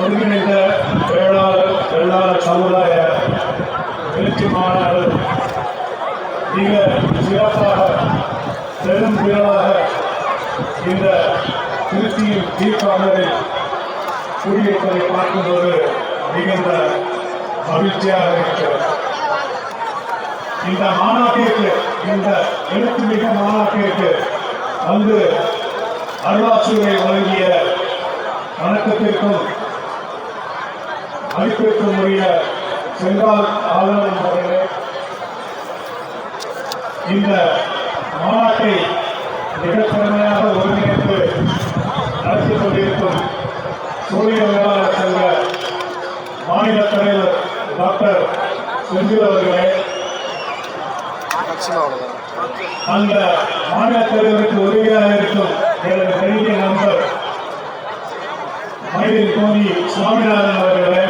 ஒருங்கிணைந்த வேளாளர் வெள்ளாளர் சமுதாய எழுச்சி மாநாடு. மிக சிறப்பாக பெரும் திரளாக இந்த திருச்சியில் தீர்ப்பாளரை குடியிருப்பதை பார்க்கும்போது மிகுந்த மகிழ்ச்சியாக இருக்கிறது. இந்த மாநாட்டிற்கு இந்த எழுத்து மிக மாநாட்டிற்கு வந்து அருளாட்சியை வழங்கிய வணக்கத்திற்கும் மதிப்பிற்கும் உரிய செங்கால் ஆளுநர் அவர்களே இந்த மாநாட்டை மிகத்திறமையாக ஒருங்கிணைத்து நடத்தி கொண்டிருக்கும் சூரிய வேளாளர் மாநில தலைவர் டாக்டர் செந்தில் அவர்களே அந்த மாநில தலைவருக்கு உதவியாக இருக்கும் எனது நெருங்கிய நண்பர் மயிலில் கோதி சுவாமிநாதன் அவர்களே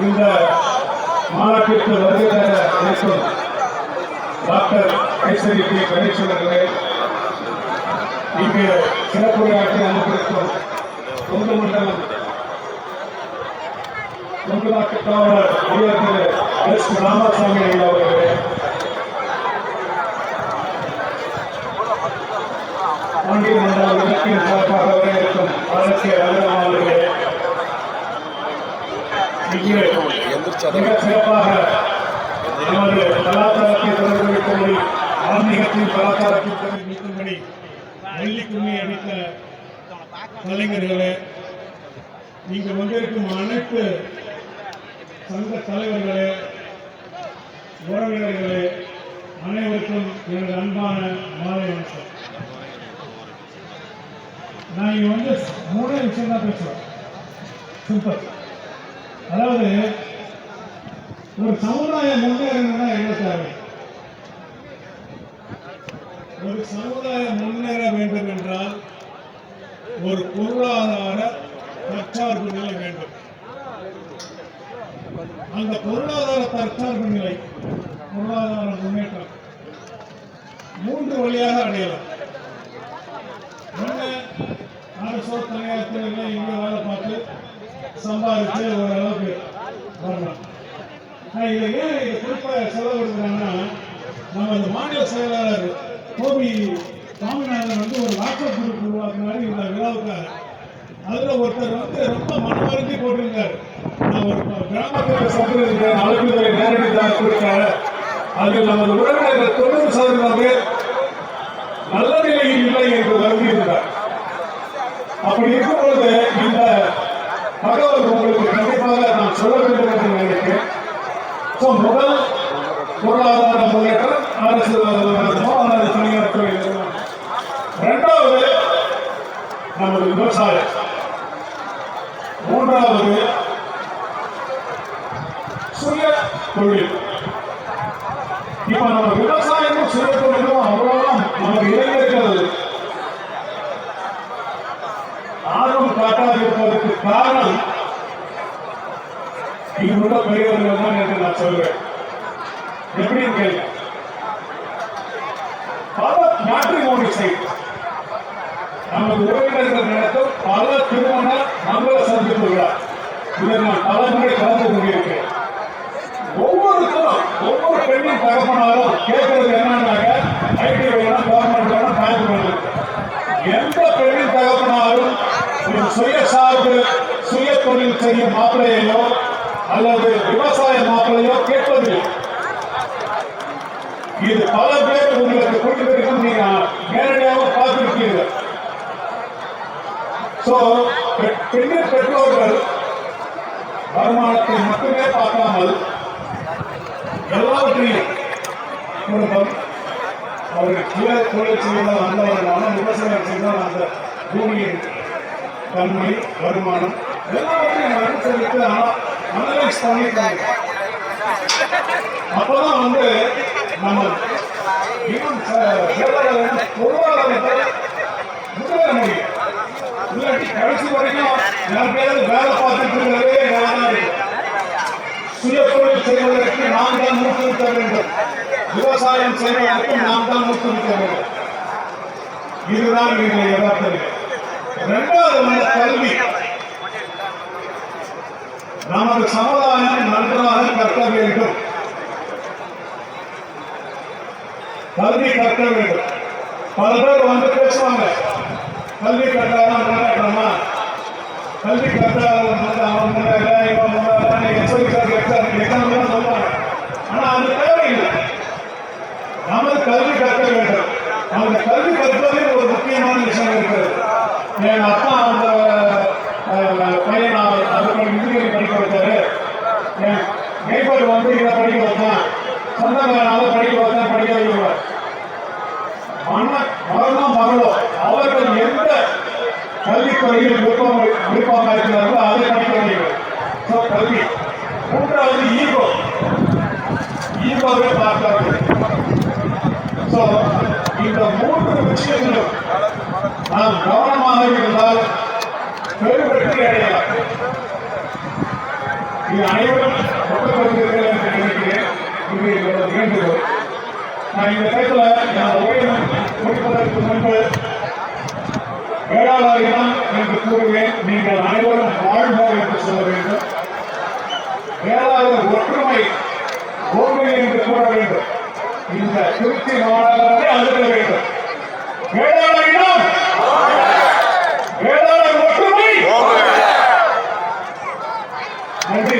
இந்த மாநாட்டிற்கு வருகை தர இருக்கும் டாக்டர் ஐஸ்வரி பி கணேசன் அவர்களே இங்கு சிறப்புரையாற்றி அனுப்பியிருக்கும் தொண்டு மண்டலம் தொண்டு நாட்டு காவலர் உயர் திரு எஸ். ராமசாமி அவர்களே மண்டல விளக்கின் சார்பாக வர இருக்கும் அரசியல் அலுவலகம் அவர்களே மிக சிறப்பாக நமது கலாச்சாரத்தை தொடர்புபடுத்தும்படி ஆன்மீகத்தின் கலாச்சாரத்தை தொடர்புபடுத்தும்படி வெள்ளிக்கும்மி அடித்த கலைஞர்களே நீங்கள் வந்திருக்கும் அனைத்து சங்க தலைவர்களே உறவினர்களே அனைவருக்கும் எனது அன்பான மாலை வணக்கம். நான் இங்கே வந்து மூணே விஷயம் தான் பேசுகிறேன் சிம்பிள் அதாவது ஒரு சமுதாயம் முன்னேறணும்னா என்ன தேவை? ஒரு சமுதாயம் முன்னேற வேண்டும் என்றால் ஒரு பொருளாதார தற்சார்பு நிலை வேண்டும். அந்த பொருளாதார தற்சார்பு நிலை பொருளாதார முன்னேற்றம் மூன்று வழியாக அடையலாம். அரசோ தனியார் துறையில இங்கே வேலை பார்த்து சம்பாதிச்சு ஓரளவுக்கு வரலாம் நான் இதை ஏன் இதை குறிப்பாக செலவிடுறாங்கன்னா நம்ம இந்த மாநில செயலாளர் கோபி சாமிநாதன் வந்து ஒரு வாட்ஸ்அப் குரூப் உருவாக்குனாரு இந்த விழாவுக்காக அதுல ஒருத்தர் வந்து ரொம்ப மனமருந்தி போட்டிருந்தார் நான் ஒரு கிராமத்தில் சந்திருக்கிறேன். அழைப்புகளை நேரடி தான் கொடுத்தாரு அதில் நமது உறவினர்கள் தொண்ணூறு சதவீதம் பேர் நல்ல நிலையில் இல்லை என்று வருகிறார் அப்படி இருக்கும் பொழுது இந்த தகவல் உங்களுக்கு கண்டிப்பாக நான் சொல்ல வேண்டும் என்று நினைக்கிறேன். ஸோ முதல் பொருளாதார முன்னேற்றம் அரசு அல்லது தனியார் துறை இரண்டாவது நமது விவசாயம். மூன்றாவது சுய தொழில். இப்ப நம்ம விவசாயமும் சுய தொழிலும் அவ்வளவுதான். நமக்கு இளைஞர் போவதற்கு காரணம். இங்குள்ள பெரியவர்கள் தான் என்று நான் சொல்வேன் எப்படி கேள்வி பல மேட்ரிமோனி சைட் நமது உறவினர்கள் நடத்தும் பல திருமண மங்கள சந்திப்பு விழா. இதை நான் பல முறை கலந்து கொண்டிருக்கிறேன். ஒவ்வொருத்தரும் ஒவ்வொரு பெண்ணின் தகப்பனாலும் கேட்கறது என்னன்னாக்க ஐடி வேணும் கவர்மெண்ட் வேணும் பேங்க் வேணும் எந்த பெண்ணின் தகப்பனாலும் சுய சுயசார்பு சுய தொழில் செய்யும் மாப்பிள்ளையோ அல்லது விவசாய மாப்பிள்ளையோ கேட்பதில்லை. இது பல பேர் உங்களுக்கு கொடுத்திருக்கும் நீங்க நேரடியாக பார்த்திருக்கீர்கள். சோ பெண்ணின் பெற்றோர்கள் வருமானத்தை மட்டுமே பார்க்காமல் எல்லாவற்றையும் குடும்பம் அவர்கள் கீழே தொழில் செய்தால் வந்தவர்களான விவசாயம் செய்தால் அந்த பூமியின் கல்வி வருமானம் எல்லாவற்றையும் அனுசரித்து அனலைஸ் பண்ணிட்டாங்க அப்பதான் வந்து நம்ம இன்னும் பொருளாதாரத்தை முன்னேற முடியும் இல்லாட்டி கடைசி வரைக்கும் யாருக்கையாவது வேலை பார்த்துட்டு இருக்கிறதே வேலை சுய தொழில் செய்வதற்கு நாம் தான் ஊக்குவிக்க வேண்டும். விவசாயம் செய்வதற்கு நாம் தான் ஊக்குவிக்க வேண்டும். இதுதான் இன்றைய யதார்த்தம். இரண்டாவது வந்து கல்வி. நமது சமுதாயம் நன்றாக கற்க வேண்டும். கல்வி கற்க வேண்டும். பல பேர் வந்து பேசுவாங்க. கல்வி கற்றாதான் முன்னேற்றமா கல்வி கற்றாதவன் அவன் முன்னேற இவன் முன்னேற எச்சரிக்கை எக்ஸாம் ஆனா அது தேவையில்லை நமது கல்வி கற்க வேண்டும் அந்த கல்வி கற்பதில் ஒரு முக்கியமான விஷயம் இருக்கிறது என் அப்பா அந்த அஹ், பையன் அதுக்கு இன்ஜினியரிங் படிக்க வச்சாரு என் நெய்பர் வந்து இதை படிக்க வச்சான் சொந்தக்காரனால படிக்க வச்சான் படிக்க வைக்கிறார் மன்ன- மரணோ மகளோ அவர்கள் எந்த கல்வித்துறையில் விருப்பம் விருப்பமாக இருக்கிறார்களோ அதை படிக்க வேண்டும் ஸோ கல்வி மூன்றாவது ஈகோ குறிப்பாகவே பார்க்கிறார்கள் ஸோ இந்த மூன்று விஷயங்களும் நாம் கவனமாக இருந்தால் பெரும் வெற்றி அடையலாம். இது அனைவரும் ஒப்புக்கொள்கிறீர்கள் என்று நினைக்கிறேன். இது என்னோட வேண்டுகோள். நான் இந்த நேரத்தில் நான் உரையை முடிப்பதற்கு முன்பு வேளாளரிடம் என்று கூறுவேன் நீங்கள் அனைவரும் வாழ்வோம் என்று சொல்ல வேண்டும். வேளாளர் ஒற்றுமை திருப்தி மாநகரத்தை அனுப்ப வேண்டும். வேளாளர் இனம் வேளாளர் ஒற்றுமை. நன்றி